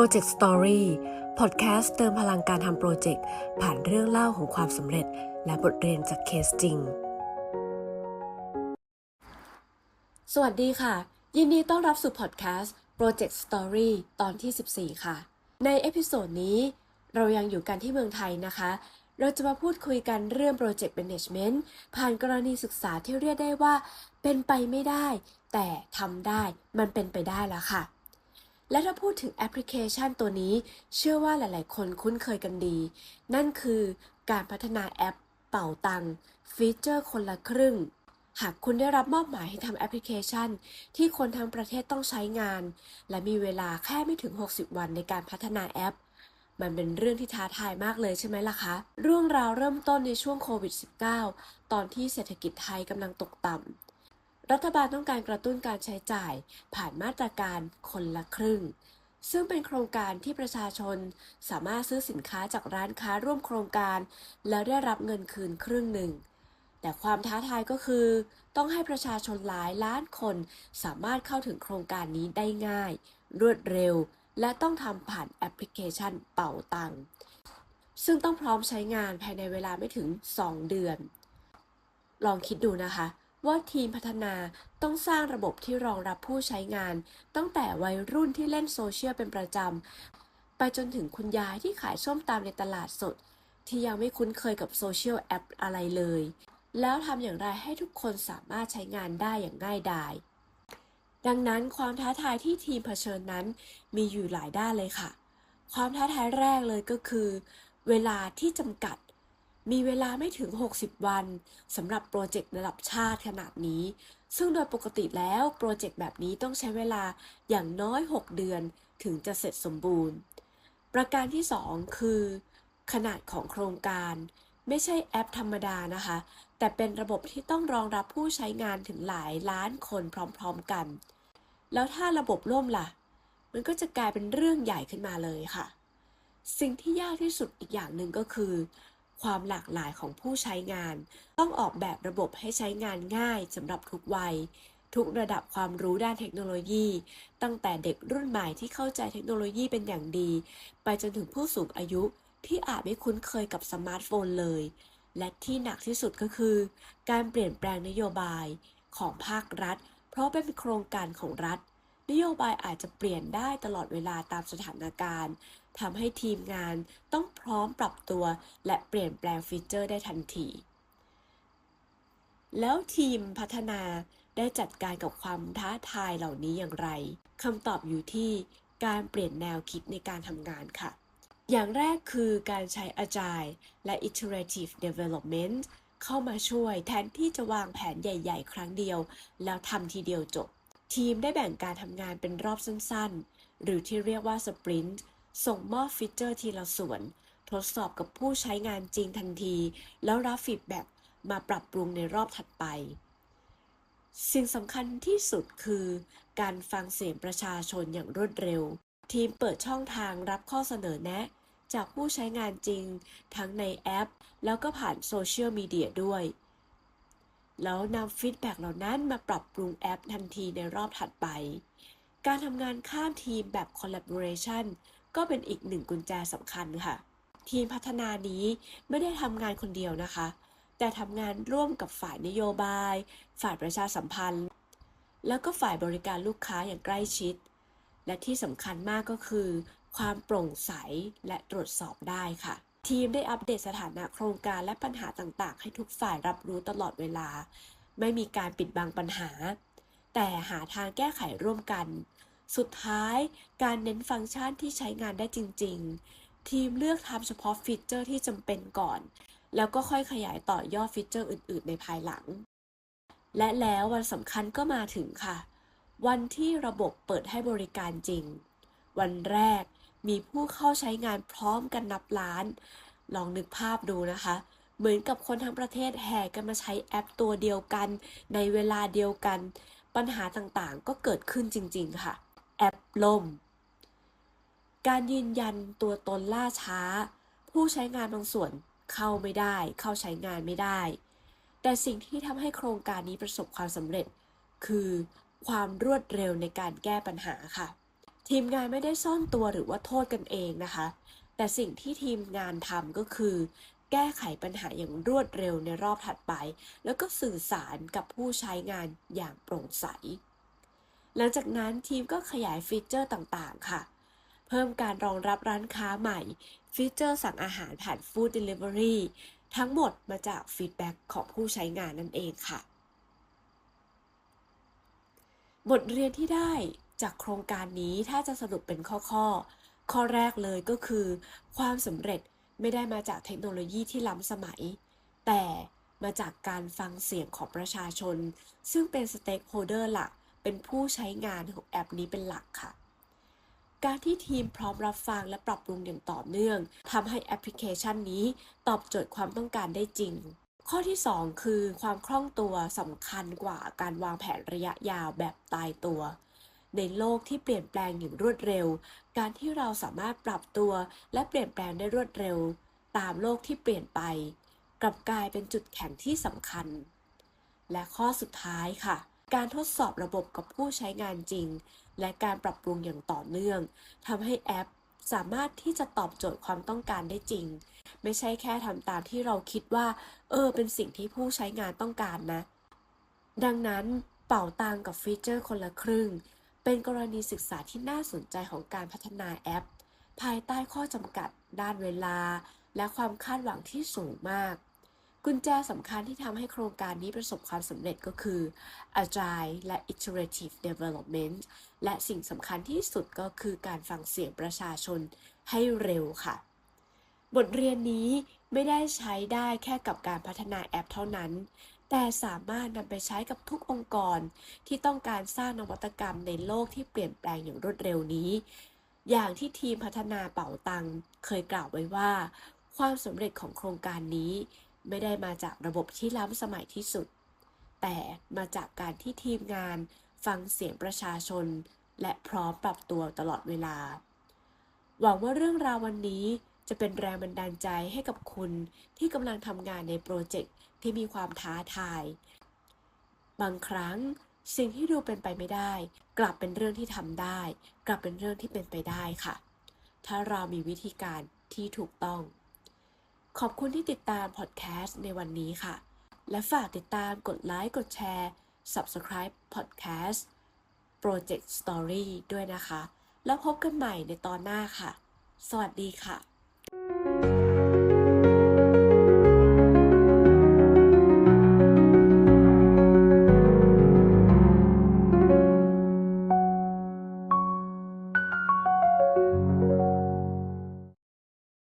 Project Story พอดแคสต์เติมพลังการทำโปรเจกต์ผ่านเรื่องเล่าของความสำเร็จ และบทเรียนจากเคสจริง สวัสดีค่ะ ยินดีต้อนรับสู่พอดแคสต์ Project Story ตอนที่ 14 ค่ะ ในเอพิโซดนี้ เรายังอยู่กันที่เมืองไทยนะคะ เราจะมาพูดคุยกันเรื่อง Project Management ผ่านกรณีศึกษาที่เรียกได้ว่า เป็นไปไม่ได้ แต่ทำได้มันเป็นไปได้แล้วค่ะ และถ้าพูดถึงแอปพลิเคชันตัวนี้ เชื่อว่าหลาย ๆ คนคุ้นเคยกันดี นั่นคือการพัฒนาแอปเป่าตังฟีเจอร์คนละครึ่ง หากคุณได้รับมอบหมายให้ทำแอปพลิเคชัน ที่คนทั้งประเทศต้องใช้งาน และมีเวลาแค่ไม่ถึง 60 วันในการพัฒนาแอป มันเป็นเรื่องที่ท้าทายมากเลยใช่ไหมล่ะคะ เรื่องราวเริ่มต้นในช่วงโควิด -19 ตอนที่เศรษฐกิจไทยกำลังตกต่ำ รัฐบาลต้องการกระตุ้นการใช้จ่ายผ่านมาตรการคนละครึ่ง ซึ่งเป็นโครงการที่ประชาชนสามารถซื้อสินค้าจากร้านค้าร่วมโครงการ แล้วได้รับเงินคืนครึ่งหนึ่ง แต่ความท้าทายก็คือ ต้องให้ประชาชนหลายล้านคน สามารถเข้าถึงโครงการนี้ได้ง่าย รวดเร็ว และต้องทำผ่านแอปพลิเคชันเป่าตังค์ซึ่งต้องพร้อมใช้งานภายในเวลาไม่ถึง 2 เดือน ลองคิดดูนะคะ ว่าทีมพัฒนาต้องสร้างระบบที่รองรับผู้ใช้งาน ตั้งแต่วัยรุ่นที่เล่นโซเชียลเป็นประจำ ไปจนถึงคุณยายที่ขายส้มตำในตลาดสด ที่ยังไม่คุ้นเคยกับโซเชียลแอปอะไรเลย แล้วทำอย่างไรให้ทุกคนสามารถใช้งานได้อย่างง่ายดาย ดังนั้นความท้าทายที่ทีมเผชิญนั้นมีอยู่หลายด้านเลยค่ะ ความท้าทายแรกเลยก็คือ เวลาที่จำกัด มีเวลาไม่ถึง 60 วันสำหรับโปรเจกต์ระดับชาติขนาดนี้ ซึ่งโดยปกติแล้วโปรเจกต์แบบนี้ต้องใช้เวลาอย่างน้อย 6 เดือนถึงจะเสร็จสมบูรณ์ ประการที่ 2 คือ ขนาดของโครงการ ไม่ใช่แอปธรรมดานะคะ แต่เป็นระบบที่ต้องรองรับผู้ใช้งานถึงหลายล้านคนพร้อมๆกัน แล้วถ้าระบบล่มล่ะ มันก็จะกลายเป็นเรื่องใหญ่ขึ้นมาเลยค่ะ สิ่งที่ยากที่สุดอีกอย่างหนึ่งก็คือ ความหลากหลายของผู้ใช้งาน ต้องออกแบบระบบให้ใช้งานง่ายสำหรับทุกวัย ทุกระดับความรู้ด้านเทคโนโลยี ตั้งแต่เด็กรุ่นใหม่ที่เข้าใจเทคโนโลยีเป็นอย่างดี ไปจนถึงผู้สูงอายุที่อาจไม่คุ้นเคยกับสมาร์ทโฟนเลย และที่หนักที่สุดก็คือ การเปลี่ยนแปลงนโยบายของภาครัฐ เพราะเป็นโครงการของรัฐ นโยบายอาจจะเปลี่ยนได้ตลอดเวลาตามสถานการณ์ทำให้ทีมงานต้องพร้อมปรับตัว และเปลี่ยนแปลงฟีเจอร์ได้ทันที แล้วทีมพัฒนาได้จัดการกับความท้าทายเหล่านี้อย่างไรคำตอบอยู่ที่การเปลี่ยนแนวคิดในการทำงานค่ะ อย่างแรกคือการใช้ Agile และ Iterative Development เข้ามาช่วยแทนที่จะวางแผนใหญ่ ๆ ครั้งเดียว แล้วทำทีเดียวจบ ทีมได้แบ่งการทำงานเป็นรอบสั้นๆ หรือที่เรียกว่า Sprint ส่งมอบฟีเจอร์ทีละส่วน ทดสอบกับผู้ใช้งานจริงทันที แล้วรับฟีดแบ็กมาปรับปรุงในรอบถัดไป สิ่งสำคัญที่สุดคือ การฟังเสียงประชาชนอย่างรวดเร็ว ทีมเปิดช่องทางรับข้อเสนอแนะ จากผู้ใช้งานจริง ทั้งในแอป แล้วก็ผ่านโซเชียลมีเดียด้วย แล้วนำฟีดแบ็กเหล่านั้นมาปรับปรุงแอปทันทีในรอบถัดไป การทำงานข้ามทีมแบบ collaboration ก็เป็นอีกหนึ่งกุญแจสำคัญค่ะ ทีมพัฒนานี้ไม่ได้ทำงานคนเดียวนะคะ แต่ทำงานร่วมกับฝ่ายนโยบาย ฝ่ายประชาสัมพันธ์ แล้วก็ฝ่ายบริการลูกค้าอย่างใกล้ชิด และที่สำคัญมากก็คือ ความโปร่งใสและตรวจสอบได้ค่ะ ทีมได้อัปเดตสถานะโครงการและปัญหาต่างๆ ให้ทุกฝ่ายรับรู้ตลอดเวลา ไม่มีการปิดบังปัญหา แต่หาทางแก้ไขร่วมกัน สุดท้ายการเน้นฟังก์ชันที่ใช้งานได้จริง ๆ ทีมเลือกทำเฉพาะฟีเจอร์ที่จำเป็นก่อน แล้วก็ค่อยขยายต่อยอดฟีเจอร์อื่น ๆ ในภายหลัง และแล้ววันสำคัญก็มาถึงค่ะ วันที่ระบบเปิดให้บริการจริง วันแรก มีผู้เข้าใช้งานพร้อมกันนับล้าน ลองนึกภาพดูนะคะ เหมือนกับคนทั้งประเทศแห่กันมาใช้แอปตัวเดียวกัน ในเวลาเดียวกัน ปัญหาต่างๆ ก็เกิดขึ้นจริง ๆ ค่ะ แอปล่ม การยืนยันตัวตนล่าช้า ผู้ใช้งานบางส่วนเข้าไม่ได้ เข้าใช้งานไม่ได้ แต่สิ่งที่ทำให้โครงการนี้ประสบความสำเร็จ คือความรวดเร็วในการแก้ปัญหาค่ะ ทีมงานไม่ได้ซ่อนตัวหรือว่าโทษกันเองนะคะ แต่สิ่งที่ทีมงานทำก็คือ แก้ไขปัญหาอย่างรวดเร็วในรอบถัดไป แล้วก็สื่อสารกับผู้ใช้งานอย่างโปร่งใส หลังจากนั้นทีมก็ขยายฟีเจอร์ต่างๆ ค่ะ เพิ่มการรองรับร้านค้าใหม่ ฟีเจอร์สั่งอาหารผ่าน Food Delivery ทั้งหมดมาจากฟีดแบ็กของผู้ใช้งานนั่นเองค่ะ บทเรียนที่ได้ จากโครงการนี้ถ้าจะสรุปเป็นข้อๆ ข้อแรกเลยก็คือ ความสำเร็จไม่ได้มาจากเทคโนโลยีที่ล้ำสมัย แต่มาจากการฟังเสียงของประชาชน ซึ่งเป็นสเต็กโฮเดอร์หลัก เป็นผู้ใช้งานของแอปนี้เป็นหลักค่ะ การที่ทีมพร้อมรับฟังและปรับปรุงอย่างต่อเนื่องทำให้แอปพลิเคชันนี้ตอบโจทย์ความต้องการได้จริง ข้อที่ 2 คือความคล่องตัวสำคัญกว่าการวางแผนระยะยาวแบบตายตัว ในโลกที่เปลี่ยนแปลงอย่างรวดเร็ว การที่เราสามารถปรับตัวและเปลี่ยนแปลงได้รวดเร็ว ตามโลกที่เปลี่ยนไป กลับกลายเป็นจุดแข็งที่สำคัญ และข้อสุดท้ายค่ะ การทดสอบระบบกับผู้ใช้งานจริง และการปรับปรุงอย่างต่อเนื่องทำให้แอปสามารถที่จะตอบโจทย์ความต้องการได้จริง ไม่ใช่แค่ทำตามที่เราคิดว่า เออ เป็นสิ่งที่ผู้ใช้งานต้องการนะ ดังนั้นเป่าตังกับฟีเจอร์คนละครึ่ง เป็นกรณีศึกษาที่น่าสนใจของการพัฒนาแอป ภายใต้ข้อจำกัด ด้านเวลา และความคาดหวังที่สูงมาก กุญแจสำคัญที่ทำให้โครงการนี้ประสบความสำเร็จก็คือ Agile และ Iterative Development และสิ่งสำคัญที่สุดก็คือการฟังเสียงประชาชนให้เร็วค่ะ บทเรียนนี้ไม่ได้ใช้ได้แค่กับการพัฒนาแอปเท่านั้น แต่สามารถนำไปใช้กับทุกองค์กรที่ต้องการสร้างนวัตกรรมในโลกที่เปลี่ยนแปลงอย่างรวดเร็วนี้ อย่างที่ทีมพัฒนาเป๋าตังเคยกล่าวไว้ว่า ความสำเร็จของโครงการนี้ ไม่ได้มาจากระบบที่ล้ำสมัยที่สุด แต่มาจากการที่ทีมงานฟังเสียงประชาชน และพร้อมปรับตัวตลอดเวลา หวังว่าเรื่องราววันนี้ จะเป็นแรงบันดาลใจให้กับคุณที่กำลังทำงานในโปรเจกต์ที่มีความท้าทาย บางครั้งสิ่งที่ดูเป็นไปไม่ได้ กลับเป็นเรื่องที่ทำได้ กลับเป็นเรื่องที่เป็นไปได้ค่ะ ถ้าเรามีวิธีการที่ถูกต้อง ขอบคุณที่ติดตามพอดแคสต์ในวันนี้ค่ะ และฝากติดตามกดไลค์กดแชร์ Subscribe Podcast Project Story ด้วยนะคะ แล้วพบกันใหม่ในตอนหน้าค่ะ สวัสดีค่ะ